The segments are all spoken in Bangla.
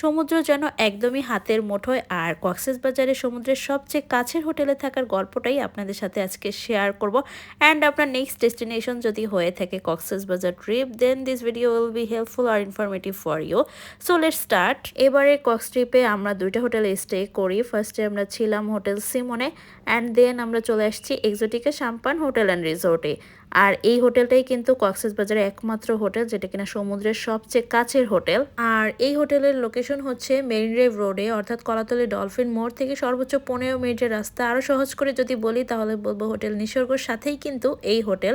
সমুদ্র যেন একদমই হাতের মুঠোয়, আর কক্সেস বাজারে সমুদ্রের সবচেয়ে কাছের হোটেলে থাকার গল্পটাই আপনাদের সাথে আজকে শেয়ার করব। অ্যান্ড আপনার নেক্সট ডেস্টিনেশন যদি হয়ে থাকে Cox's Bazar trip then this video will be helpful R informative for you so let start এবারে কক্স ট্রিপে আমরা দুইটা হোটেলে স্টে করি। ফার্স্টে আমরা ছিলাম হোটেল সিমনে অ্যান্ড দেন আমরা চলে আসছি এক্সোটিকা সাম্পান হোটেল অ্যান্ড রিসোর্টে আর এই হোটেলটাই কিন্তু কক্সেস বাজারে একমাত্র হোটেল, যেটা কিনা সমুদ্রের সবচেয়ে কাছের হোটেল। আর এই হোটেলের লোকেশন হচ্ছে মেরিন ড্রাইভ রোডে, অর্থাৎ কলাতলি ডলফিন মোড় থেকে সর্বোচ্চ পনেরো মিনিটের রাস্তা। আরও সহজ করে যদি বলি, তাহলে বলব হোটেল নিসর্গর সাথেই কিন্তু এই হোটেল।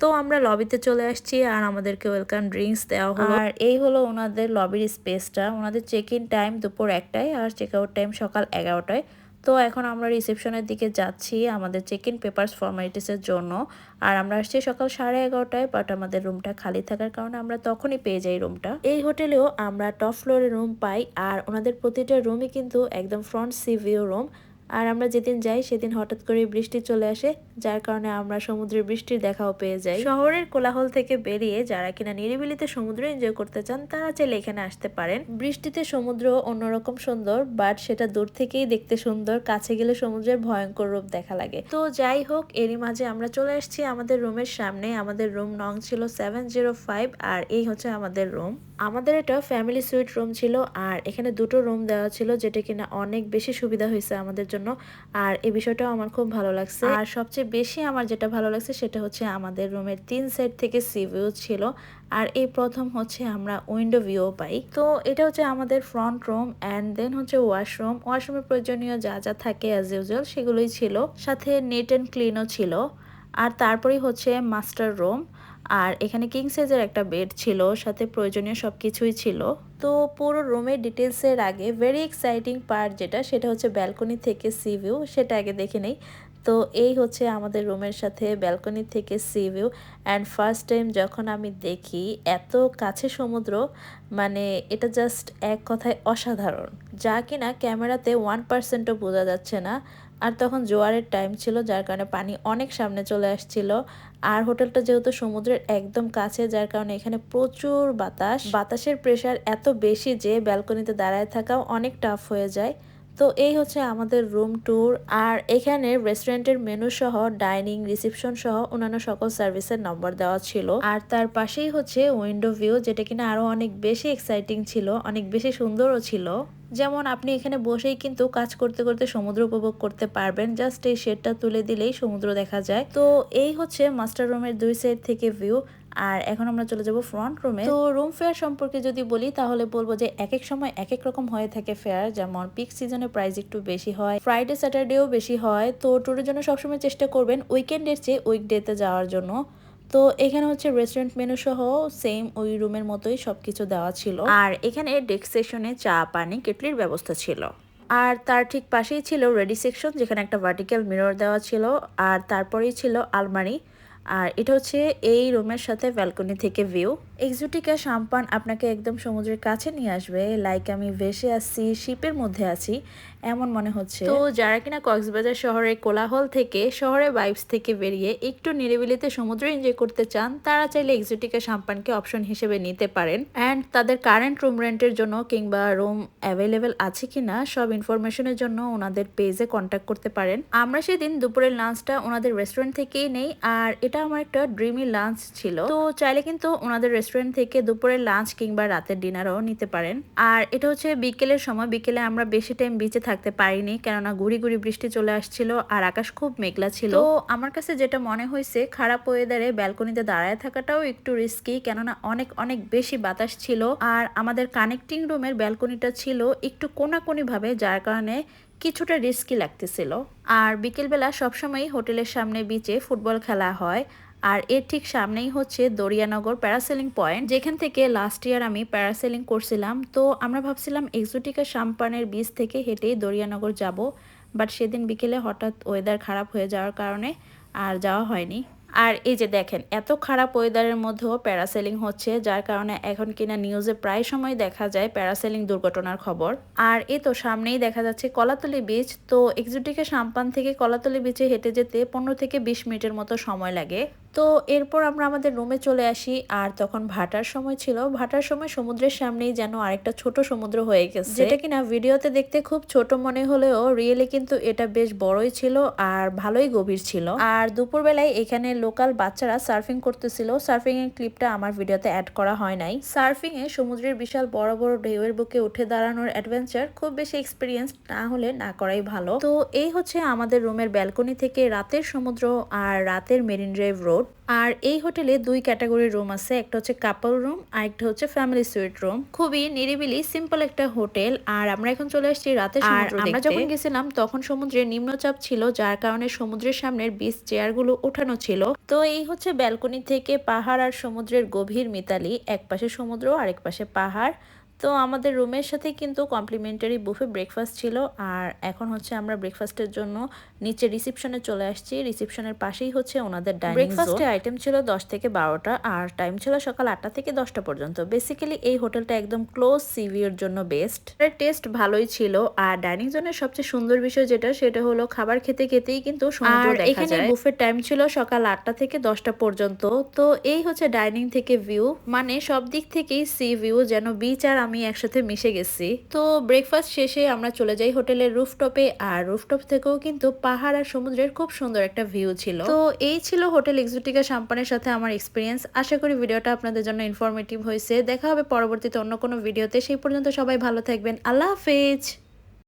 তো আমরা লবিতে চলে আসছি আর আমাদেরকে ওয়েলকাম ড্রিঙ্কস দেওয়া হলো। আর এই হলো ওনাদের লবির স্পেসটা ওনাদের চেক ইন টাইম দুপুর একটায় আর চেক আউট টাইম সকাল এগারোটায়। তো এখন আমরা রিসেপশনের দিকে যাচ্ছি আমাদের চেক ইন পেপার্স ফর্মালিটিসের জন্য। আর আমরা আসছি সকাল সাড়ে এগারোটায় বাট আমাদের রুমটা খালি থাকার কারণে আমরা তখনই পেয়ে যাই রুমটা এই হোটেলেও আমরা টপ ফ্লোরে রুম পাই, আর ওনাদের প্রতিটা রুমই কিন্তু একদম ফ্রন্ট সি ভিউ রুম আর আমরা যেদিন যাই, সেদিন হঠাৎ করে বৃষ্টি চলে আসে, যার কারণে আমরা সমুদ্রের বৃষ্টির দেখাও পেয়ে যাই। শহরের কোলাহল থেকে বেরিয়ে যারা কিনা নিরিবিলিতে সমুদ্র এনজয় করতে চান, তারা চাইলে এখানে আসতে পারেন। বৃষ্টিতে সমুদ্র অন্যরকম সুন্দর বাট সেটা দূর থেকেই দেখতে সুন্দর, কাছে গেলে সমুদ্রের ভয়ঙ্কর রূপ দেখা লাগে। তো যাই হোক, এরই মাঝে আমরা চলে আসছি আমাদের রুমের সামনে। আমাদের রুম নং ছিল সেভেন জিরো ফাইভ আর এই হচ্ছে আমাদের রুম। আমাদের এটা ফ্যামিলি সুইট রুম ছিল, আর এখানে দুটো রুম দেওয়া ছিল, যেটা কিনা অনেক বেশি সুবিধা হয়েছে আমাদের জন্য। আর এই বিষয়টাও আমার খুব ভালো লাগছে। আর সবচেয়ে বেশি আমার যেটা ভালো লাগছে সেটা হচ্ছে আমাদের রুমের তিন সাইড থেকে সি ভিউ ছিল। আর এই প্রথম হচ্ছে আমরা উইন্ডো ভিউ পাই। তো এটা হচ্ছে আমাদের ফ্রন্ট রুম অ্যান্ড দেন হচ্ছে ওয়াশরুম। ওয়াশরুমের প্রয়োজনীয় যা যা থাকে অ্যাজ ইউজুয়াল সেগুলোই ছিল। সাথে নেট অ্যান্ড ক্লিনও ছিল। আর তারপরেই হচ্ছে মাস্টার রুম। আর এখানে কিং সাইজের একটা বেড ছিল, সাথে প্রয়োজনীয় সব কিছুই ছিল। তো পুরো রুমের ডিটেলসের আগে ভেরি এক্সাইটিং পার্ট যেটা, সেটা হচ্ছে ব্যালকনি থেকে সি ভিউ সেটা আগে দেখে নেই। তো এই হচ্ছে আমাদের রুমের সাথে ব্যালকনি থেকে sea view and first time যখন আমি দেখি, এত কাছে সমুদ্র মানে এটা জাস্ট এক কথায় অসাধারণ। যা কিনা ক্যামেরাতে ওয়ান পার্সেন্টও বোঝা যাচ্ছে না। আর তখন জোয়ারের টাইম ছিল, যার কারণে পানি অনেক সামনে চলে আসছিল। আর হোটেলটা যেহেতু সমুদ্রের একদম কাছে, যার কারণে এখানে প্রচুর বাতাস। বাতাসের প্রেশার এত বেশি যে ব্যালকনিতে দাঁড়ায় থাকাও অনেক টাফ হয়ে যায়। তো এই হচ্ছে আমাদের রুম ট্যুর আর এখানে রেস্টুরেন্টের মেনু সহ ডাইনিং রিসেপশন সহ অন্যান্য সকল সার্ভিসের নম্বর দেওয়া ছিল। আর তার পাশেই হচ্ছে উইন্ডো ভিউ যেটা কিনা আরও অনেক বেশি এক্সাইটিং ছিল, অনেক বেশি সুন্দরও ছিল। যেমন আপনি এখানে বসেই কিন্তু কাজ করতে করতে সমুদ্র উপভোগ করতে পারবেন। জাস্ট এই শেডটা তুলে দিলেই সমুদ্র দেখা যায়। তো এই হচ্ছে মাস্টার রুমের দুই সাইড থেকে ভিউ আর এখন আমরা চলে যাব ফ্রন্ট রুমে তো রুম ফেয়ার সম্পর্কে যদি বলি, তাহলে বলব যে এক এক সময় এক এক রকম হয়ে থাকে ফেয়ার যেমন পিক সিজনে প্রাইস একটু বেশি হয় ফ্রাইডে স্যাটারডেও বেশি হয়। তো ট্যুরের জন্য সবসময় চেষ্টা করবেন উইকেন্ডের চেয়ে উইকডেতে যাওয়ার জন্য। তো এখানে হচ্ছে রেস্টুরেন্ট মেনু সহ সেম ওই রুমের মতোই সব কিছু দেওয়া ছিল। আর এখানে ডেস্ক সেকশনে চা, পানি, কেটলির ব্যবস্থা ছিল। আর তার ঠিক পাশেই ছিল রেডি সেকশন যেখানে একটা ভার্টিক্যাল মিরর দেওয়া ছিল। আর তারপরেই ছিল আলমারি। আর এটা হচ্ছে এই রুমের সাথে ব্যালকনি থেকে ভিউ এক্সোটিকা সাম্পান আপনাকে একদম সমুদ্রের কাছে নিয়ে আসবে। লাইক আমি ভেসে আসছি, শিপের মধ্যে আছি। এমন মনে হচ্ছে। তো যারা কিনা কক্সবাজার শহরের কোলাহল থেকে, শহরের বাইবস থেকে বেরিয়ে একটু নিরিবিলিতে সমুদ্র এনজয় করতে চান, তারা চাইলে এক্সোটিকা সাম্পানকে অপশন হিসেবে নিতে পারেন। অ্যান্ড তাদের কারেন্ট রুম রেন্টের জন্য কিংবা রুম অ্যাভেলেবেল আছে কিনা, সব ইনফরমেশনের জন্য ওনাদের পেজে কন্ট্যাক্ট করতে পারেন। আমরা সেদিন দুপুরের লাঞ্চটা ওনাদের রেস্টুরেন্ট থেকেই নেই, আর এটা আমার একটা ড্রিমি লাঞ্চ ছিল। তো চাইলে কিন্তু ওনাদের রেস্টুরেন্ট থেকে দুপুরের লাঞ্চ কিংবা রাতের ডিনারও নিতে পারেন। আর এটা হচ্ছে বিকেলের সময়। বিকেলে আমরা বেশি টাইম বিচে থাকতে পারিনি, কেননা গুড়ি গুড়ি বৃষ্টি চলে আসছিল আর আকাশ খুব মেঘলা ছিল। তো আমার কাছে যেটা মনে হয়েছে, খারাপ ওয়েদারে ব্যালকনিতে দাঁড়ায় থাকাটাও একটু রিস্কি কেননা অনেক অনেক বেশি বাতাস ছিল। আর আমাদের কানেক্টিং রুমের ব্যালকনিটা ছিল একটু কোনাকুনি ভাবে, যার কারণে কিছুটা রিস্কি লাগতেছিল। আর বিকেলবেলা সবসময়ই হোটেলের সামনে বিচে ফুটবল খেলা হয়। আর এর ঠিক সামনেই হচ্ছে দরিয়ানগর প্যারাসেলিং পয়েন্ট, যেখান থেকে লাস্ট ইয়ার আমি প্যারাসেলিং করছিলাম। তো আমরা ভাবছিলাম এক্সোটিকা সাম্পানের বীজ থেকে হেঁটেই দরিয়ানগর যাব বাট সেদিন বিকেলে হঠাৎ ওয়েদার খারাপ হয়ে যাওয়ার কারণে আর যাওয়া হয়নি। আর এই যে দেখেন, এত খারাপ ওয়েদারের মধ্যেও প্যারাসেলিং হচ্ছে, যার কারণে এখন কিনা নিউজে প্রায় সময় দেখা যায় প্যারাসেলিং দুর্ঘটনার খবর। আর এই তো সামনেই দেখা যাচ্ছে কলাতলি বিচ তো এক্সিটিকে সাম্পান থেকে কলাতলি বিচে হেঁটে যেতে পনেরো থেকে বিশ মিনিটের মতো সময় লাগে। তো এরপর আমরা আমাদের রুমে চলে আসি। আর তখন ভাটার সময় ছিল। ভাটার সময় সমুদ্রের সামনেই যেন আরেকটা ছোট সমুদ্র হয়ে গেছে। যেটা কিনা ভিডিওতে দেখতে খুব ছোট মনে হলেও রিয়েলি কিন্তু এটা বেশ বড়ই ছিল আর ভালোই গভীর ছিল। আর দুপুরবেলায় এখানে লোকাল বাচ্চারা সার্ফিং করতেছিল। সার্ফিং এর ক্লিপটা আমার ভিডিওতে অ্যাড করা হয় নাই। সার্ফিং এ সমুদ্রের বিশাল বড় বড় ঢেউয়ের বুকে উঠে দাঁড়ানোর অ্যাডভেঞ্চার খুব বেশি এক্সপিরিয়েন্স না হলে না করাই ভালো। তো এই হচ্ছে আমাদের রুমের ব্যালকনি থেকে রাতের সমুদ্র আর রাতের মেরিন ড্রাইভ রোড আর এই হোটেলে দুই ক্যাটাগরির রুম আছে একটা হচ্ছে কাপল রুম আর একটা হচ্ছে ফ্যামিলি সুইট রুম খুবই নিরিবিলি সিম্পল একটা হোটেল আর আমরা এখন চলে আসছি রাতে সমুদ্র আমরা যখন গেছিলাম তখন সমুদ্রে নিম্নচাপ ছিল যার কারণে সমুদ্রের সামনের বিচ চেয়ারগুলো ওঠানো ছিল। তো এই হচ্ছে ব্যালকনি থেকে পাহাড় আর সমুদ্রের গভীর মিতালি এক পাশে সমুদ্র আরেক পাশে পাহাড়। তো আমাদের রুমের সাথে কিন্তু কমপ্লিমেন্টারি বুফে ব্রেকফাস্ট ছিল। আর এখন হচ্ছে আমরা ব্রেকফাস্টের জন্য নিচে রিসেপশনে চলে আসছি। রিসেপশনের পাশেই হচ্ছে ওনাদের ডাইনিং ব্রেকফাস্টে আইটেম ছিল দশ থেকে বারোটা। আর টাইম ছিল সকাল আটটা থেকে দশটা পর্যন্ত। বেসিক্যালি এই হোটেলটা একদম ক্লোজ সিভির জন্য বেস্ট এর টেস্ট ভালোই ছিল। আর ডাইনিং জোনের সবচেয়ে সুন্দর বিষয় যেটা সেটা হলো খাবার খেতে খেতেই কিন্তু দেখা এখানে বুফের টাইম ছিল সকাল আটটা থেকে দশটা পর্যন্ত। তো এই হচ্ছে ডাইনিং থেকে ভিউ মানে সব দিক থেকেই সি ভিউ যেন বিচ আর আমি একসাথে মিশে গেছি। তো ব্রেকফাস্ট শেষে আমরা চলে যাই হোটেলের রুফটপে আর রুফটপ থেকেও কিন্তু পাহাড় আর সমুদ্রের খুব সুন্দর একটা ভিউ ছিল। তো এই ছিল হোটেল এক্সুটিকা সাম্পানের সাথে আমার এক্সপিরিয়েন্স আশা করি ভিডিওটা আপনাদের জন্য ইনফরমেটিভ হয়েছে। দেখা হবে পরবর্তীতে অন্য কোনো ভিডিওতে সেই পর্যন্ত সবাই ভালো থাকবেন। আল্লাহ হাফেজ!